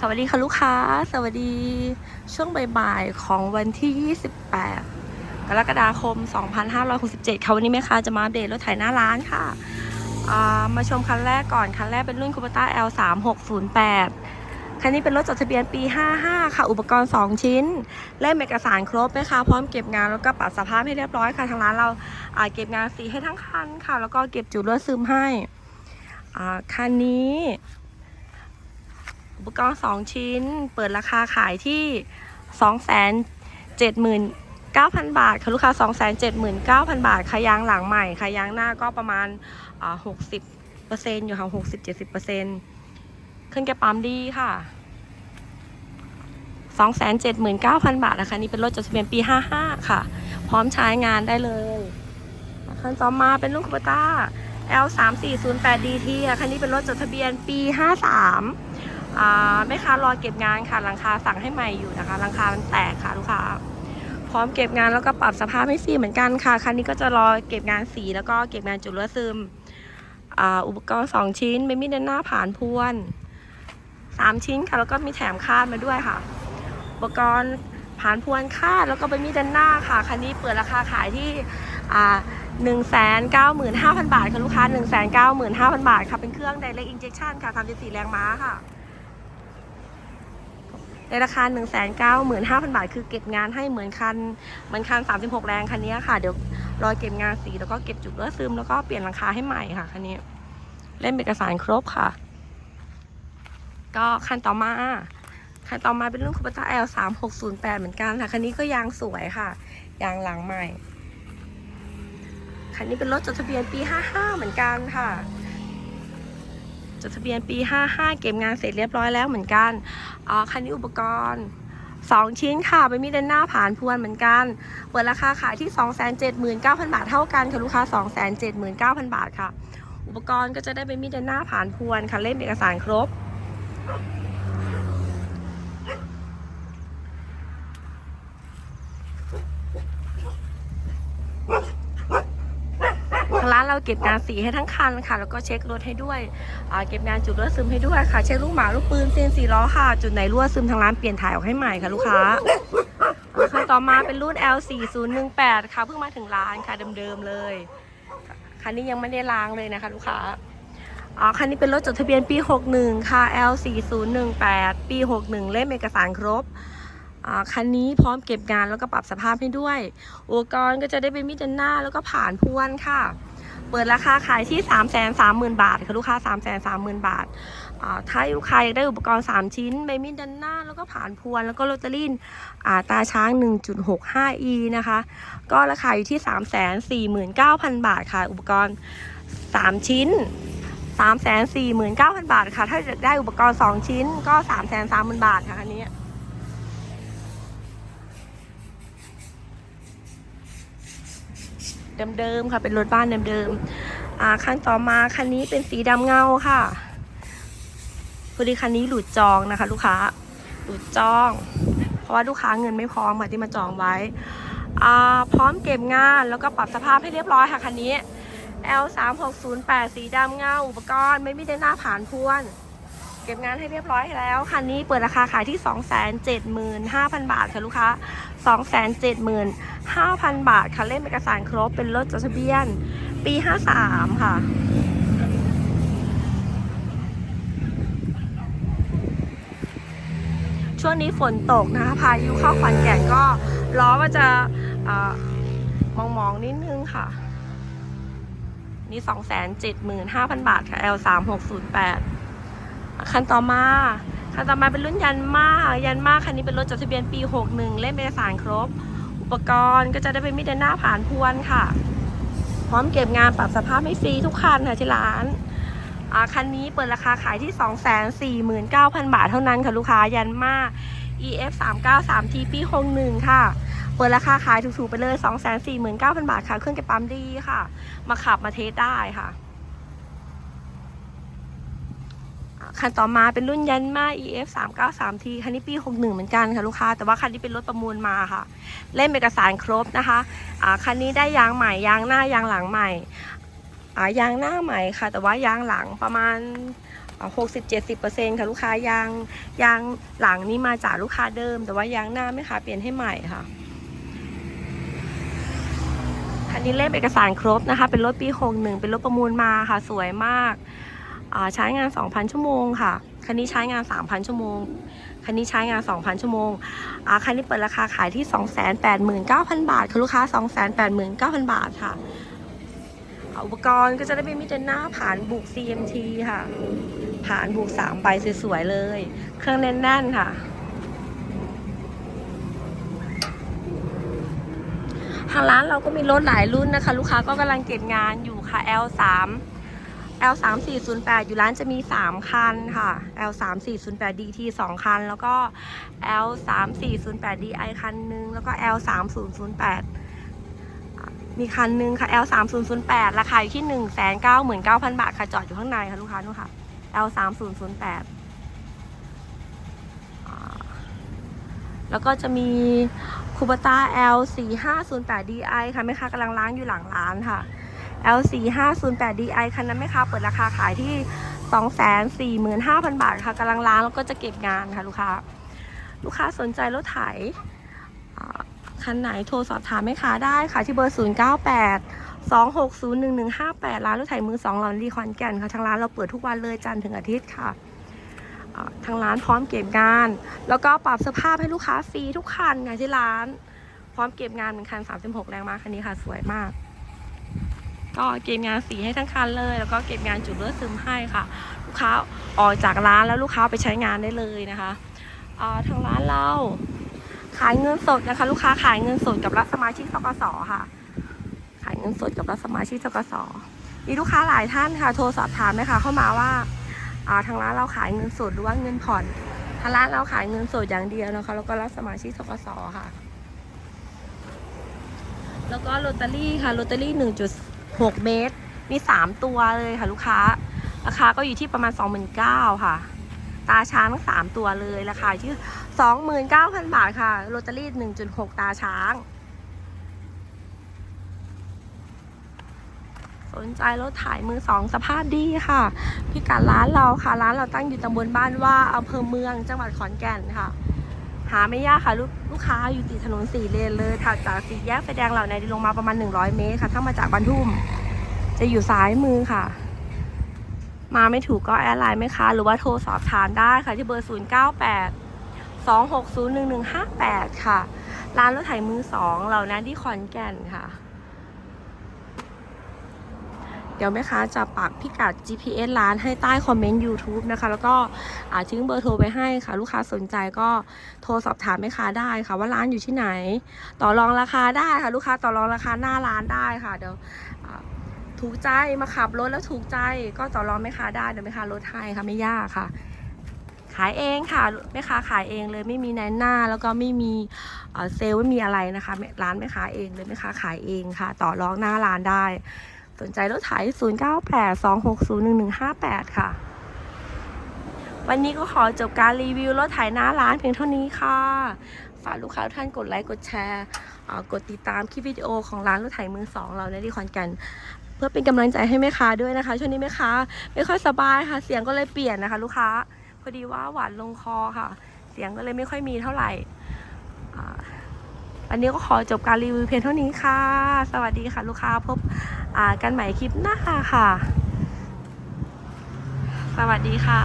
สวัสดีค่ะลูกค้า สวัสดีช่วงบ่ายๆของวันที่ 28 กรกฎาคม 2567ค่ะวันนี้แม่ค้าจะมาอัปเดตรถไถหน้าร้านค่ะามาชมคันแรกก่อนคันแรกเป็นรุ่นคูปต้า L3608 คันนี้เป็นรถจดทะเบียนปี 55 ค่ะ อุปกรณ์ 2 ชิ้นเล่มเอกสารครบนะคะพร้อมเก็บงานแล้วก็ปรับสภาพให้เรียบร้อยค่ะทางร้านเราาเก็บงานสีให้ทั้งคันค่ะ แล้วก็เก็บจุดรั่วซึมให้คันนี้ อุปกรณ์ 2 ชิ้น เปิดราคาขายที่ 279,000 บาทค่ะลูกค้า 279,000 บาทค่ะยางหลังใหม่ค่ะยางหน้าก็ประมาณอ่า60%อยู่ค่ะ60-70%เครื่องแกปั๊มดีค่ะ279,000 บาทนะคะนี่เป็นรถจดทะเบียนปี 55 ค่ะ พร้อมใช้งานได้เลยคันต่อมาเป็นรุ่นคูปต้า L3408DT ค่ะคันนี้เป็นรถจดทะเบียนปี 53า แม่ค้ารอเก็บงานค่ะหลังคาสั่งให้ใหม่อยู่นะคะหลังคามันแตกค่ะลูกค้าพร้อมเก็บงานแล้วก็ปรับสภาพให้ฟรีเหมือนกันค่ะคันนี้ก็จะรอเก็บงานสีแล้วก็เก็บงานจุดรั่วซึมอุปกรณ์2ชิ้นเป็นมีดเดนหน้าผ่านพวน3ชิ้นค่ะแล้วก็มีแถมคาดมาด้วยค่ะ อุปกรณ์ผ่านพวนคาดแล้วก็เป็นมีดเดนหน้าค่ะคันนี้เปิดราคาขายที่อ่า1 9 5 0 0 0บาทค่ะลูกค้า1 9 5 0 0 0บาทค่ะเป็นเครื่อง direct injection ค่ะ34แรงม้าค่ะ ในราคา 1 9 5 0 0 0 บาท คือเก็บงานให้เหมือนคันเหมือนคัน 36 แรงคันนี้ค่ะ เดี๋ยวรอยเก็บงานสีแล้วก็เก็บจุดรั่วซึมแล้วก็เปลี่ยนหลังคาให้ใหม่ค่ะคันนี้เล่นเอกสารครบค่ะ ก็คันต่อมาคันต่อมาเป็นรุ่นคูปต้า L 3 6 0 8เหมือนกันค่ะ คันนี้ก็ยางสวยค่ะ ยางหลังใหม่ คันนี้เป็นรถจดทะเบียนปี 55 เหมือนกันค่ะ ดทะเบียนปี 55 เก็บงานเสร็จเรียบร้อยแล้วเหมือนกันอ่าคันนี้อุปกรณ์ 2 ชิ้นค่ะเป็นมีดเดนหน้าผ่านพวนเหมือนกัน เปิดราคาขายที่ 279,000 บาทเท่ากันค่ะลูกค้า 279,000 บาทค่ะ อุปกรณ์ก็จะได้เป็นมีดเดนหน้าผ่านพวนค่ะเล่มเอกสารครบ ทางร้าน เราเก็บงานสีให้ทั้งคันค่ะ แล้วก็เช็ครถให้ด้วยเก็บงานจุดรั่วซึมให้ด้วยค่ะ เช็คลูกหมาลูกปืนเซียนสีล้อค่ะ จุดไหนรั่วซึมทางร้านเปลี่ยนถ่ายออกให้ใหม่ค่ะลูกค้าคันต่อมาเป็นรุ่น L4018 ค่ะ เพิ่งมาถึงร้านค่ะเดิมๆเลย คันนี้ยังไม่ได้ล้างเลยนะคะลูกค้าอ๋อคันนี้เป็นรถจดทะเบียนปี 61 ค่ะ L4018 ปี 61 เล่มเอกสารครบอ่าคันนี้พร้อมเก็บงานแล้วก็ปรับสภาพให้ด้วย อุปกรณ์ก็จะได้เป็นมิดเดินหน้าแล้วก็ผ่านพวนค่ะ เปิดราคาขายที่ 3 3 0 0 0 0 บาทค่ะลูกค้า 3 3 0 0 0 0 บาทอ่าถ้าลูกค้าอยากได้อุปกรณ์ 3 ชิ้นใบมีดดันหน้า แล้วก็ผ่านพวน แล้วก็โรตารี่อ่าตาช้าง 1.65e นะคะ ก็ราคาอยู่ที่ 3 4 9 0 0 0 บาทค่ะ อุปกรณ์ 3 ชิ้น 3 4 9 0 0 0 บาทค่ะ ถ้าอยากได้อุปกรณ์ 2 ชิ้นก็ 3 3 0 0 0 0 บาทค่ะอันนี้ เดิมๆค่ะ เป็นรถบ้านเดิมๆอ่าคันต่อมาคันนี้เป็นสีดำเงาค่ะพอดีคันนี้หลุดจองนะคะ ลูกค้าหลุดจอง เพราะว่าลูกค้าเงินไม่พร้อมค่ะที่มาจองไว้อ่าพร้อมเก็บงานแล้วก็ปรับสภาพให้เรียบร้อยค่ะคันนี้ L 3 6 0 8 สีดำเงาอุปกรณ์ไม่มีได้หน้าผ่านพวน เก็บงานให้เรียบร้อยแล้วคันนี้เปิดราคาขายที่ 275,000 บาทค่ะลูกค้า 275,000 บาทค่ะเล่มเอกสารครบเป็นรถจดทะเบียน ปี 53 ค่ะช่วงนี้ฝนตกนะคะพายุเข้าขอนแก่นก็ล้อว่าจะอามองมองๆนิดนึงค่ะ นี่275,000บาทค่ะ L 3 6 0 8 คันต่อมา คันต่อมาเป็นรุ่นยันมายันมาคันนี้เป็นรถจดทะเบียนปี 61 เล่มเอกสารครบ อุปกรณ์ก็จะได้เป็นมิดเดินหน้าผ่านพวนค่ะ พร้อมเก็บงานปรับสภาพให้ฟรีทุกคันค่ะที่ร้านคันนี้เปิดราคาขายที่ 249,000 บาทเท่านั้นค่ะลูกค้ายันมา EF 393 T ปี61ค่ะ เปิดราคาขายถูกๆไปเลย 249,000 บาทค่ะ เครื่องเก็บปั๊มดีค่ะ มาขับมาเทสได้ค่ะ คันต่อมาเป็นรุ่นยันมา EF 3 9 3 T คันนี้ปี 61 เหมือนกันค่ะลูกค้า แต่ว่าคันนี้เป็นรถประมูลมาค่ะ เล่มเอกสารครบนะคะคันนี้ได้ยางใหม่ ยางหน้ายางหลังใหม่ยางหน้าใหม่ค่ะ แต่ว่ายางหลังประมาณหกสิบเจ็ดสิบเปอร์เซ็นค่ะลูกค้ายางยางหลังนี้มาจากลูกค้าเดิม แต่ว่ายางหน้าไม่ค่ะเปลี่ยนให้ใหม่ค่ะคันนี้เล่มเอกสารครบนะคะ เป็นรถปี 61 เป็นรถประมูลมาค่ะ สวยมาก ใช้งาน 2,000 ชั่วโมงค่ะ คันนี้ใช้งาน 3,000 ชั่วโมง คันนี้ใช้งาน 2,000 ชั่วโมงอ่าคันนี้เปิดราคาขายที่ 289,000 บาทค่ะลูกค้า 289,000 บาทค่ะ อุปกรณ์ก็จะได้เป็นมิเตอร์หน้าผ่านบุก CMT ค่ะ ผ่านบุก 3 ใบสวยๆเลย เครื่องแน่นๆค่ะทางร้านเราก็มีรถหลายรุ่นนะคะ ลูกค้าก็กำลังเก็บงานอยู่ค่ะ L3 L 3 4 0 8อยู่ร้านจะมี 3 คันค่ะ L 3 4 0 8 DT 2 คัน แล้วก็ L 3 4 0 8 DI คันหนึ่งแล้วก็ L 3 0 0 8 มีคันหนึ่งค่ะ L 3 0 0 8ราคาอยู่ที่ 1 9 9 0 0 0 บาทค่ะจอดอยู่ข้างในค่ะลูกค้านู่นค่ะ L 3 0 0 8แล้วก็จะมีคูปต้า L 4 5 0 8 DI ค่ะแม่ค้ากำลังล้างอยู่หลังร้านค่ะ L 4 5 0 8 DI คันนั้นแม่ค้าเปิดราคาขายที่ 245,000 บาทค่ะกำลังล้างแล้วก็จะเก็บงานค่ะลูกค้า ลูกค้าสนใจรถไถอ่าคันไหนโทรสอบถามแม่ค้าได้ค่ะ ที่เบอร์ 098 2601158 ร้านรถไถมือสองลอนดีคอนแก่นค่ะ ทางร้านเราเปิดทุกวันเลยจันทร์ถึงอาทิตย์ค่ะอ่าทางร้านพร้อมเก็บงาน แล้วก็ปรับสภาพให้ลูกค้าฟรีทุกคันค่ะที่ร้าน พร้อมเก็บงานเป็นคัน 36 แรงมาคันนี้ค่ะ สวยมาก ก็เก็บงานสีให้ทั้งคันเลย แล้วก็เก็บงานจุดเลือดซึมให้ค่ะ ลูกค้าออกจากร้านแล้วลูกค้าไปใช้งานได้เลยนะคะทางร้านเราขายเงินสดนะคะ ลูกค้าขายเงินสดกับรับสมาชิกสกสค่ะ ขายเงินสดกับรับสมาชิกสกสมีลูกค้าหลายท่านค่ะ โทรสอบถามไหมคะเข้ามาว่าทางร้านเราขายเงินสดหรือว่าเงินผ่อนทางร้านเราขายเงินสดอย่างเดียวนะคะ แล้วก็รับสมาชิกสกสค่ะ แล้วก็ลอตเตอรี่ค่ะลอตเตอรี่หนึ่งจุด 6 เมตร มี3ตัวเลยค่ะลูกค้า ราคาก็อยู่ที่ประมาณ 29,000ค่ะ ตาช้างทั้ง3ตัวเลยราคาอยู่ที่ 29,000 บาทค่ะลอตเตอรี่ 1.6 ตาช้าง สนใจรถถ่ายมือสองสภาพดีค่ะ พิกัดร้านเราค่ะ ร้านเราตั้งอยู่ตำบลบ้านว่าอำเภอเมืองจังหวัดขอนแก่นค่ะ หาไม่ยากค่ะลูกลูกค้าอยู่ติดถนนสี่เลนเลยถัดจากสี่แยกไฟแดงเหล่านี้ลงมาประมาณ 100 เมตรค่ะ ถ้ามาจากบ้านทุ่ม จะอยู่ซ้ายมือค่ะ มาไม่ถูกก็แอดไลน์ไหมคะ หรือว่าโทรสอบถามได้ค่ะ ที่เบอร์ 0 9 8 2 6 0 1 1 5 8 ค่ะ ร้านรถไถมือสองเหล่านั้นที่ขอนแก่นค่ะ เดี๋ยวแม่ค้าจะปักพิกัด GPS ร้านให้ใต้คอมเมนต์ YouTube นะคะ แล้วก็อาทิ้งเบอร์โทรไปให้ค่ะ ลูกค้าสนใจก็โทรสอบถามแม่ค้าได้ค่ะ ว่าร้านอยู่ที่ไหน ต่อรองราคาได้ค่ะ ลูกค้าต่อรองราคาหน้าร้านได้ค่ะ เดี๋ยวถูกใจมาขับรถแล้วถูกใจก็ต่อรองแม่ค้าได้เดี๋ยวแม่ค้าลดให้ค่ะไม่ยากค่ะขายเองค่ะแม่ค้าขายเองเลยไม่มีในหน้าแล้วก็ไม่มีเซลล์ไม่มีอะไรนะคะ ร้านแม่ค้าเองเลยแม่ค้าขายเองค่ะ ต่อรองหน้าร้านได้ สนใจรถไถ0982601158 ค่ะ วันนี้ก็ขอจบการรีวิวรถไถหน้าร้านเพียงเท่านี้ค่ะ ฝากลูกค้าท่านกดไลค์กดแชร์กดติดตามคลิปวิดีโอของร้านรถไถมือสองเราในที่ขอนก่นเพื่อเป็นกำลังใจให้แม่ค้าด้วยนะคะ ช่วงนี้แม่ค้าไม่ค่อยสบายค่ะ เสียงก็เลยเปลี่ยนนะคะ ลูกค้า พอดีว่าหวานลงคอค่ะ เสียงก็เลยไม่ค่อยมีเท่าไหร่อันนี้ก็ขอจบการรีวิวเพียงเท่านี้ค่ะ สวัสดีค่ะ ลูกค้าพบ อ่ากันใหม่คลิปหน้าค่ะ สวัสดีค่ะ